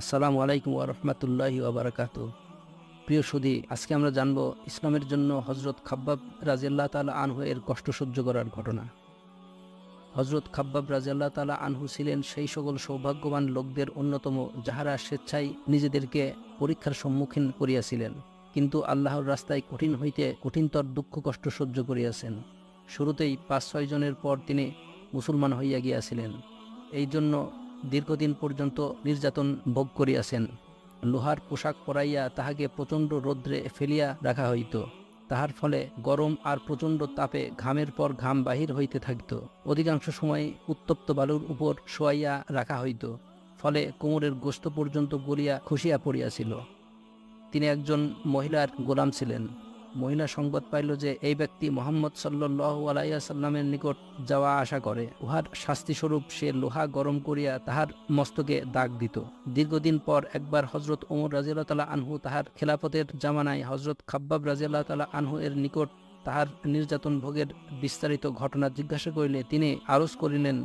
আসসালামু আলাইকুম ওরহমতুল্লাহি ওবরাকাত প্রিয় সুদী আজকে আমরা জানব ইসলামের জন্য হজরত খাব্বাব রাজিয়াল্লাহ তালা আনহু এর কষ্ট সহ্য করার ঘটনা। হজরত খাব্বাব রাজিয়াল্লাহ তালা আনহু ছিলেন সেই সকল সৌভাগ্যবান লোকদের অন্যতম যাহারা স্বেচ্ছায় নিজেদেরকে পরীক্ষার সম্মুখীন করিয়াছিলেন। কিন্তু আল্লাহর রাস্তায় কঠিন হইতে কঠিনতর দুঃখ কষ্ট সহ্য করিয়াছেন। শুরুতেই পাঁচ ছয় জনের পর তিনি মুসলমান হইয়া গিয়াছিলেন। এই জন্য দীর্ঘদিন পর্যন্ত নির্যাতন ভোগ করিয়াছেন। লোহার পোশাক পরাইয়া তাহাকে প্রচণ্ড রৌদ্রে ফেলিয়া রাখা হইত। তাহার ফলে গরম আর প্রচণ্ড তাপে ঘামের পর ঘাম বাহির হইতে থাকিত। অধিকাংশ সময় উত্তপ্ত বালুর উপর শোয়াইয়া রাখা হইত, ফলে কোমরের গোস্ত পর্যন্ত গলিয়া খুশিয়া পড়িয়াছিল। তিনি একজন মহিলার গোলাম ছিলেন। মহিলা সংবাদ পাইল যে এই ব্যক্তি মোহাম্মদ সাল্লাহ আলাইসাল্লামের নিকট যাওয়া আশা করে। উহার শাস্তিস্বরূপ সে লোহা গরম করিয়া তাহার মস্তকে দাগ দিত। দীর্ঘদিন পর একবার হজরত ওমর রাজিয়াল্লাহ তালা আনহু তাহার খেলাফতের জামানায় হজরত খাব্বাব রাজিয়াল্লাহ তালা আনহু এর নিকট তাহার নির্যাতন ভোগের বিস্তারিত ঘটনা জিজ্ঞাসা করিলে তিনি আরজ করিলেন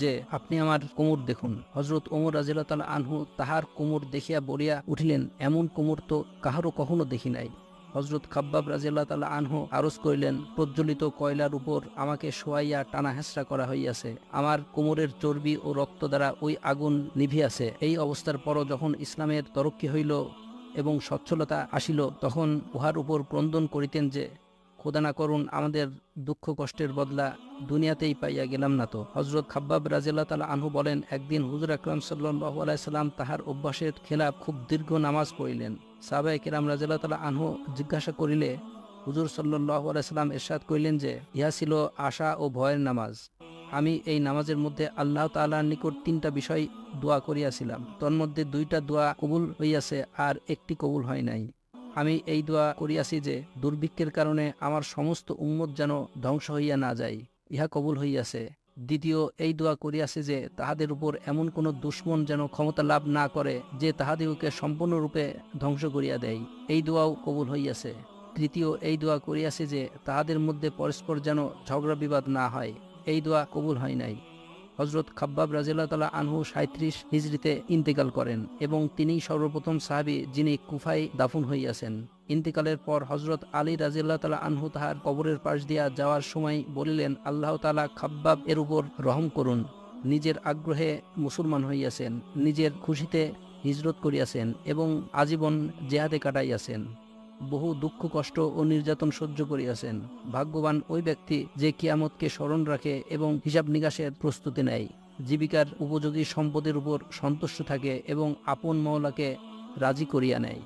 যে, আপনি আমার কোমর দেখুন। হজরত ওমর রাজিয়াল্লাহ তালা আনহু তাহার কোমর দেখিয়া বলিয়া উঠিলেন, এমন কোমর তো কাহারও কখনো দেখি নাই। হজরত খাব্বাব রাজিয়াল্লাহ তালা আনহু আরজ করিলেন, প্রজ্বলিত কয়লার উপর আমাকে শোয়াইয়া টানা হেঁচড়া করা হইয়াছে। আমার কোমরের চর্বি ও রক্ত দ্বারা ওই আগুন নিভিয়াছে। এই অবস্থার পরও যখন ইসলামের তরক্কি হইল এবং সচ্ছলতা আসিল, তখন উহার উপর ক্রন্দন করিতেন যে, খোদা না করুন, আমাদের দুঃখ কষ্টের বদলা দুনিয়াতেই পাইয়া গেলাম না তো। হজরত খাব্বাব রাজিয়াল্লাহ তালা আনহু বলেন, একদিন হুজুর আকরাম সাল্লাহ আলাইসাল্লাম তাহার অভ্যাসের খেলাফ খুব দীর্ঘ নামাজ পড়িলেন। সাবাই কিরাম রাজিয়াল্লাহ তালা আনহু জিজ্ঞাসা করিলে, হুজুর সাল্লাহ আলাইসাল্লাম এরশাদ করিলেন যে, ইহা ছিল আশা ও ভয়ের নামাজ। আমি এই নামাজের মধ্যে আল্লাহ তাআলার নিকট তিনটা বিষয় দোয়া করিয়াছিলাম। তন্মধ্যে দুইটা দোয়া কবুল হইয়াছে আর একটি কবুল হয় নাই। আমি এই দোয়া করিয়াছি যে, দুর্ভিক্ষের কারণে আমার সমস্ত উম্মত যেন ধ্বংস হইয়া না যায়। ইহা কবুল হইয়াছে। দ্বিতীয় এই দোয়া করিয়াছে যে, তাহাদের উপর এমন কোনো দুশ্মন যেন ক্ষমতা লাভ না করে, যে তাহাদিগকে সম্পূর্ণরূপে ধ্বংস করিয়া দেয়। এই দোয়াও কবুল হইয়াছে। তৃতীয় এই দোয়া করিয়াছে যে, তাহাদের মধ্যে পরস্পর যেন ঝগড়া বিবাদ না হয়। এই দোয়া কবুল হয় নাই। হজরত খাব্বাব রাজিল্লাহ তালা আনহু সাঁত্রিশ হিজড়িতে ইন্তেকাল করেন এবং তিনি সর্বপ্রথম সাহাবি যিনি কুফাই দাফন হইয়াছেন। ইন্তেকালের পর হজরত আলী রাজিল্লাহ তালা আনহু তাহার কবরের পাশ দিয়া যাওয়ার সময় বলিলেন, আল্লাহ তালা খাব্বাব এর উপর রহম করুন। নিজের আগ্রহে মুসলমান হইয়াছেন, নিজের খুশিতে হিজরত করিয়াছেন এবং আজীবন জেহাদে কাটাইয়াছেন। বহু দুঃখ, কষ্ট ও নির্যাতন সহ্য করিয়াছেন। ভাগ্যবান ওই ব্যক্তি যে কিয়ামতকে স্মরণ রাখে এবং হিসাব নিকাশের প্রস্তুতি নেয়। জীবিকার উপযোগী সম্পদের উপর সন্তুষ্ট থাকে এবং আপন মওলাকে রাজি করিয়া নেয়।